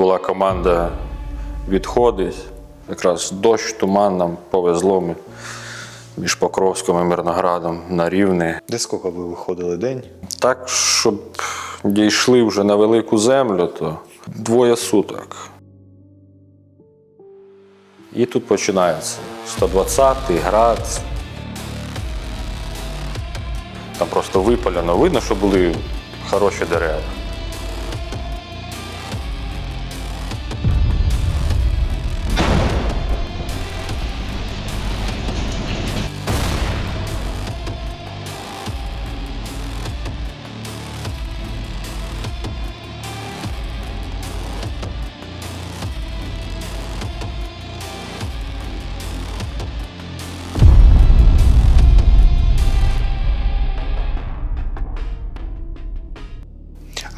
була команда відходить. Якраз дощ, туман нам повезло. Ми між Покровськом і Мирноградом на рівне. Де скільки ви виходили день? Так, щоб дійшли вже на велику землю, то двоє суток. І тут починається 120-й град. Там просто випалено. Видно, що були хороші дерева.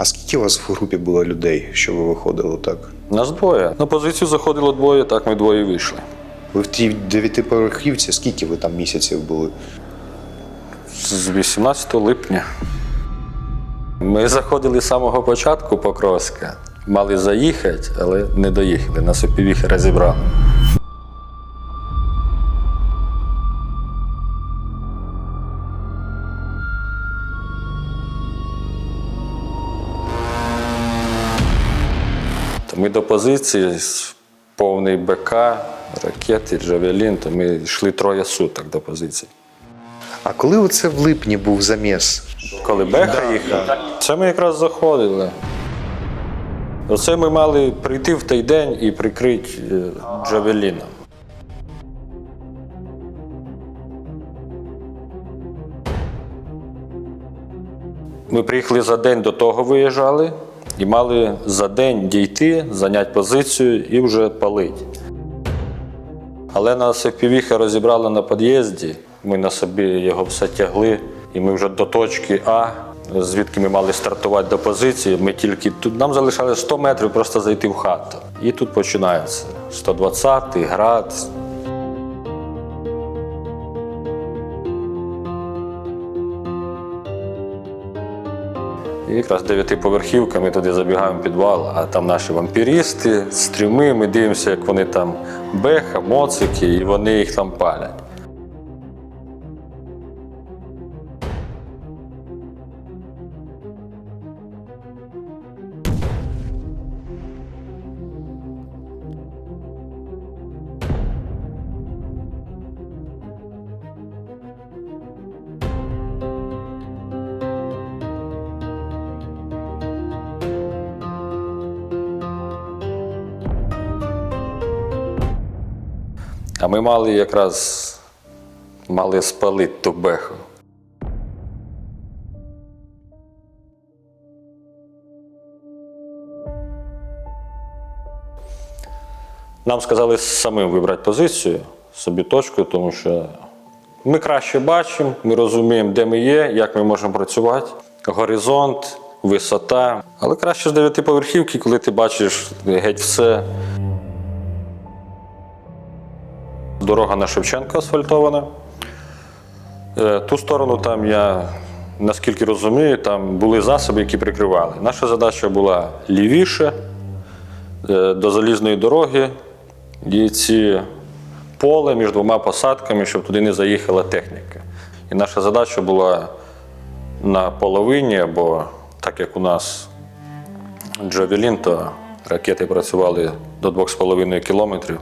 А скільки у вас в групі було людей, що ви виходили так? Нас двоє. На позицію заходило двоє, так ми двоє вийшли. Ви в тій дев'ятиповерхівці, скільки ви там місяців були? З 18 липня. Ми заходили з самого початку Покровська. Мали заїхати, але не доїхали. Нас опівіхи розібрали. То ми до позиції з повний БК, ракети, Джавелін, то ми йшли троє суток до позиції. А коли оце в липні був заміс? Коли Беха їхав, це ми якраз заходили. Оце ми мали прийти в той день і прикрити е, Джавеліном. Ми приїхали за день до того виїжджали і мали за день дійти, зайняти позицію і вже палити. Але нас FPV розібрали на під'їзді. Ми на собі його все тягли, і ми вже до точки А, звідки ми мали стартувати до позиції. Ми тільки тут нам залишалося 100 метрів просто зайти в хату. І тут починається 120-й град. І якраз дев'ятиповерхівка, ми туди забігаємо в підвал, а там наші вампірісти, стріми, ми дивимося, як вони там беха, моцики, і вони їх там палять. А ми мали якраз мали спалити ту беху. Нам сказали самим вибрати позицію, собі точку, тому що ми краще бачимо, ми розуміємо, де ми є, як ми можемо працювати. Горизонт, висота. Але краще з дев'ятиповерхівки, коли ти бачиш геть все. Дорога на Шевченка асфальтована. Е, Ту сторону там я, наскільки розумію, там були засоби, які прикривали. Наша задача була лівіше е, до залізної дороги і ці поле між двома посадками, щоб туди не заїхала техніка. І наша задача була на половині, або так як у нас Джавелін, то ракети працювали до 2,5 кілометрів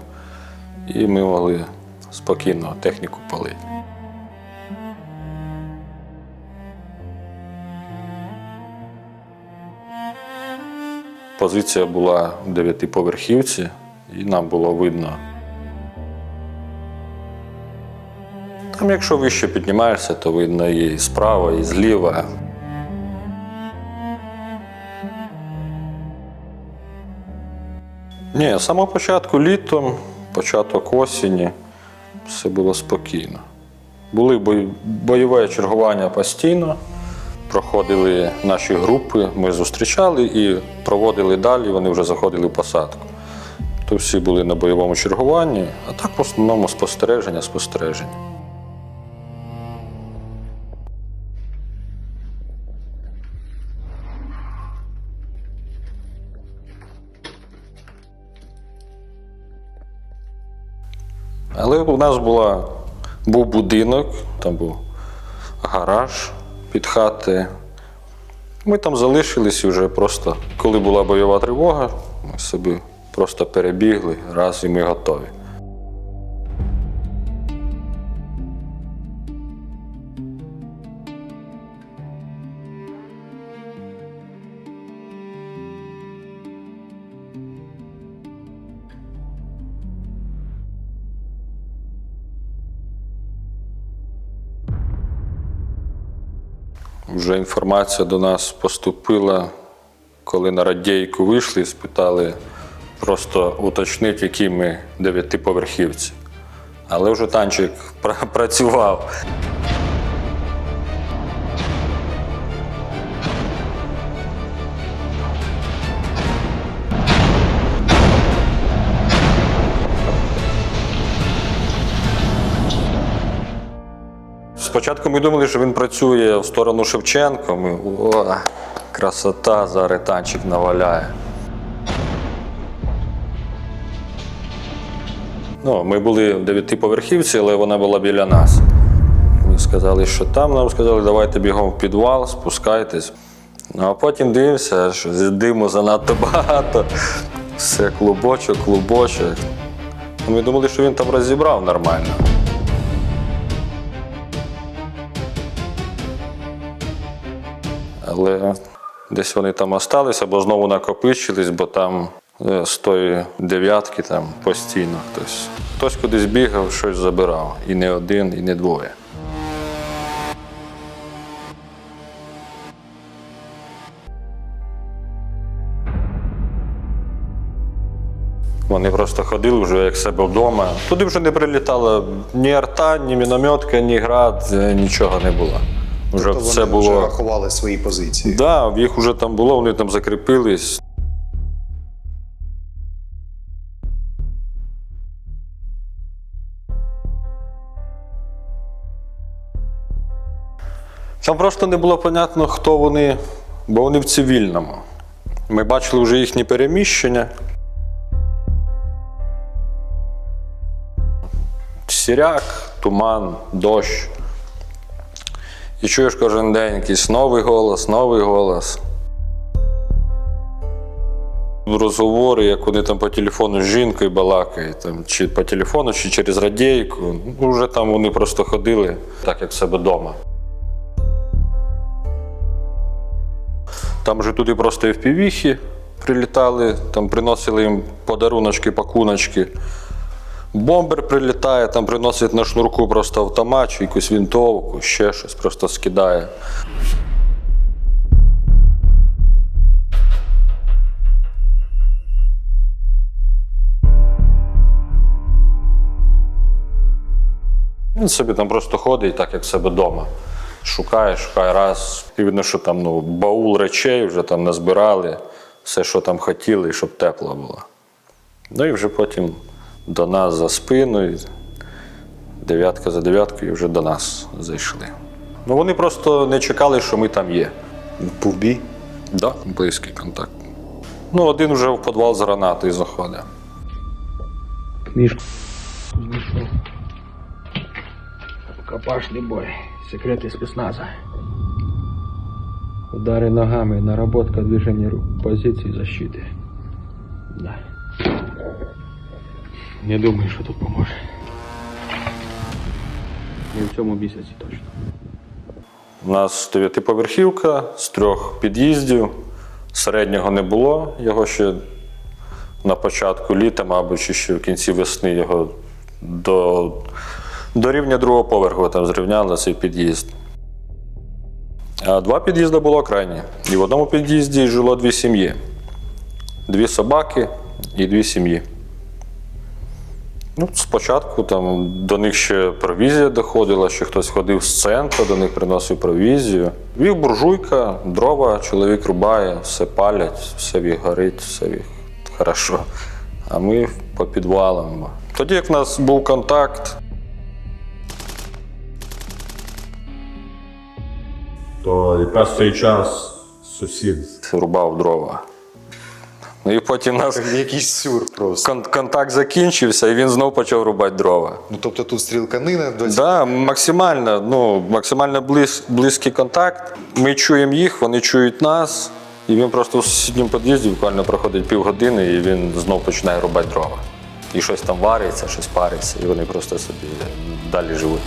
і ми могли спокійно техніку палити. Позиція була в дев'ятиповерхівці, і нам було видно. Там, якщо вище піднімаєшся, то видно і справа, і зліва. Ні, з самого початку літом, початок осені, все було спокійно. Були бойове чергування постійно, проходили наші групи, ми зустрічали і проводили далі, вони вже заходили в посадку. То всі були на бойовому чергуванні, а так в основному спостереження, спостереження. У нас була, був будинок, там був гараж під хати. Ми там залишились і вже просто, коли була бойова тривога, ми собі просто перебігли, раз і ми готові. Вже інформація до нас поступила, коли на радійку вийшли, спитали просто уточнити, які ми дев'ятиповерхівці. Але вже танчик працював. Спочатку ми думали, що він працює в сторону Шевченка. Ми о, красота, зараз танчик наваляє. Ну, ми були в дев'ятиповерхівці, але вона була біля нас. Ми сказали, що там, нам сказали, давайте бігом в підвал, спускайтесь. Ну а потім дивимося, що диму занадто багато. Все клубочок, клубочок. Ми думали, що він там розібрав нормально. Але десь вони там осталися, або знову накопичились, бо там е, з тої дев'ятки там постійно хтось. Хтось кудись бігав, щось забирав. І не один, і не двоє. Вони просто ходили вже як себе вдома. Туди вже не прилітала ні арта, ні мінометка, ні град, е, нічого не було. Вже Тобто все вони було. вже рахували свої позиції. Да, їх вже там було, вони там закріпились. Там просто не було понятно, хто вони, бо вони в цивільному. Ми бачили вже їхні переміщення. Сіряк, туман, дощ. І чуєш кожен день якийсь новий голос, новий голос. Розговори, як вони там по телефону з жінкою балакають, там, чи по телефону, чи через радійку. Ну, вже там вони просто ходили, так як в себе вдома. Там вже туди просто і впівіхи прилітали, там приносили їм подаруночки, пакуночки. Бомбер прилітає, там приносить на шнурку просто автомат, чи якусь вінтовку, ще щось просто скидає. Він собі там просто ходить, так як в себе вдома. Шукає, шукає раз. І видно, що там ну, баул речей вже там назбирали, все, що там хотіли, і щоб тепло було. Ну і вже потім до нас за спиною, дев'ятка за дев'яткою вже до нас зайшли. Ну вони просто не чекали, що ми там є. Був бій. Да, близький контакт. Ну, один вже в підвал з гранатою заходить. Книжку знайшов. Рукопашний бой. Секрети спецназа. Удары ногами, наработка движения рук, позиции защиты. Да. Не думаю, що тут поможе. Не в цьому місяці точно. У нас дев'ятиповерхівка з трьох під'їздів. Середнього не було. Його ще на початку літа, мабуть, чи ще в кінці весни його до, до рівня другого поверху там зрівняли цей під'їзд. А два під'їзди було крайні. І в одному під'їзді жило дві сім'ї: дві собаки і дві сім'ї. Ну, спочатку там до них ще провізія доходила, що хтось ходив з центру, до них приносив провізію. В їх буржуйка, дрова, чоловік рубає, все палять, все в їх горить, все в їх хорошо. А ми по підвалам. Тоді, як в нас був контакт, то якраз цей час сусід рубав дрова. Ну і потім у нас Якийсь сюр просто. кон- контакт закінчився, і він знов почав рубати дрова. Ну тобто тут стрілканина до Да, максимально, ну, максимально близ, близький контакт. Ми чуємо їх, вони чують нас. І він просто в сусідньому під'їзді буквально проходить півгодини, і він знов починає рубати дрова. І щось там вариться, щось париться, і вони просто собі далі живуть.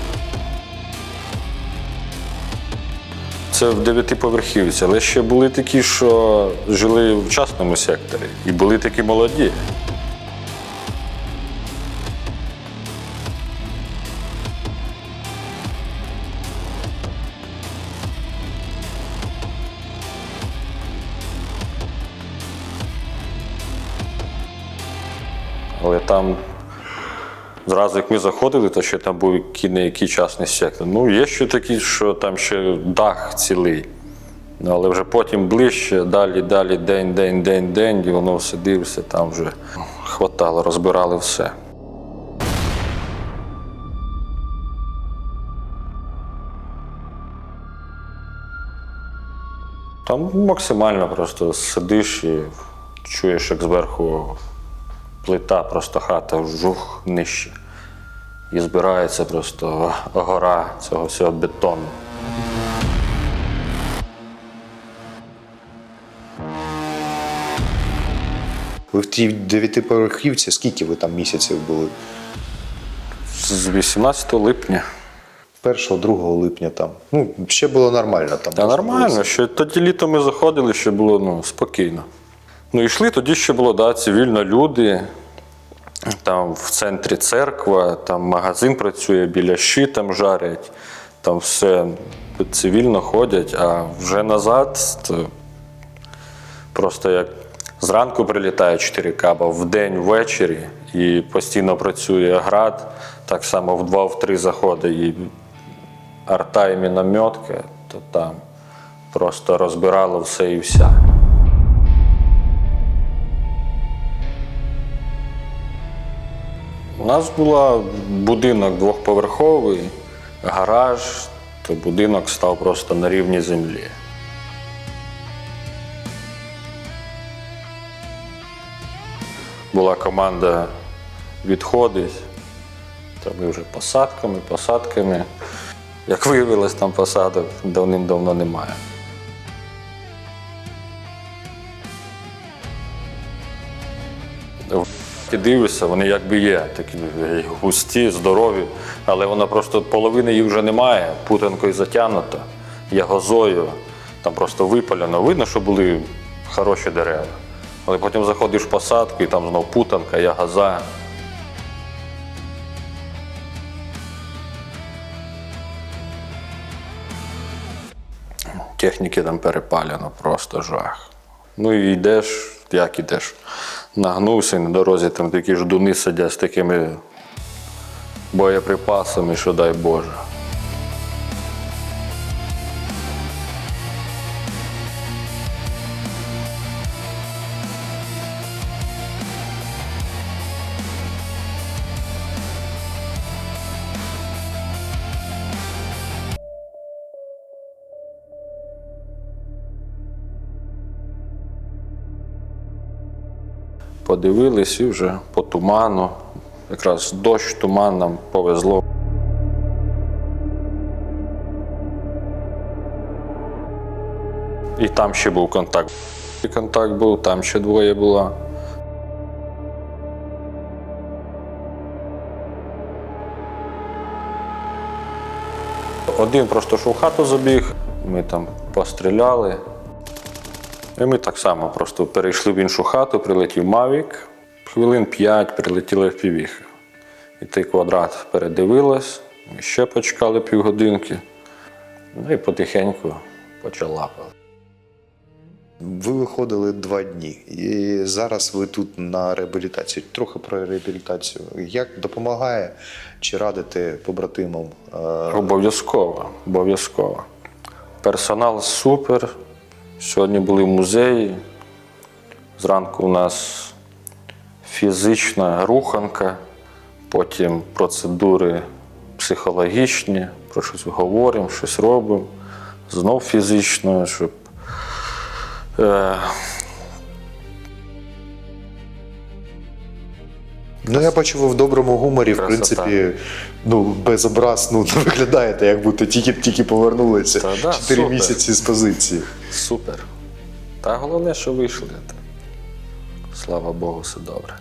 Це в дев'ятиповерхівці, але ще були такі, що жили в частному секторі, і були такі молоді. Але там зразу як ми заходили, то ще там був який не який сектор. Ну, є ще такі, що там ще дах цілий. Ну, але вже потім ближче, далі, далі, день, день, день, день, і воно все дивишся, там вже хватало, розбирали все. Там максимально просто сидиш і чуєш, як зверху плита, просто хата жух нижче. І збирається просто гора цього всього бетону. Ви в тій дев'ятиповерхівці, скільки ви там місяців були? З 18 липня. 1-2 липня там. Ну, ще було нормально там. Та нормально, що тоді літом ми заходили, ще було ну, спокійно. Ну, йшли, тоді ще було да, цивільно люди. Там в центрі церква, там магазин працює, біля щі там жарять, там все цивільно ходять, а вже назад то просто як зранку прилітає 4 каба, в день ввечері і постійно працює град, так само в 2-3 заходить і арта і мінометка, то там просто розбирало все і вся. У нас була будинок двохповерховий, гараж, то будинок став просто на рівні землі. Була команда відходить, то ми вже посадками, посадками. Як виявилось, там посадок давним-давно немає. Ти дивишся, вони якби є, такі густі, здорові, але вона просто половини їх вже немає, путанкою затягнута, ягозою, там просто випалено. Видно, що були хороші дерева. Але потім заходиш в посадку і там знов путанка, ягоза. Техніки там перепалено, просто жах. Ну і йдеш, як ідеш. Нагнувся і на дорозі там такі ждуни сидять з такими боєприпасами, що дай Боже. Подивились і вже по туману. Якраз дощ, туман нам повезло. І там ще був контакт. І контакт був, там ще двоє було. Один просто що в хату забіг, ми там постріляли. І ми так само просто перейшли в іншу хату, прилетів Мавік, хвилин п'ять прилетіли в півіхи. І той квадрат передивилась, ми ще почекали півгодинки. Ну і потихеньку почав лапати. Ви виходили два дні, і зараз ви тут на реабілітації. Трохи про реабілітацію. Як допомагає чи радите побратимам? Е, Обов'язково, обов'язково. Персонал супер. Сьогодні були в музеї. Зранку у нас фізична руханка, потім процедури психологічні, про щось говоримо, щось робимо. Знов фізично, щоб Ну, я бачу, ви в доброму гуморі, в принципі, ну, без образ, ну, не виглядаєте, як будто тільки, тільки повернулися. Та да, 4 супер. місяці з позиції. Супер. Та головне, що вийшли. Слава Богу, все добре.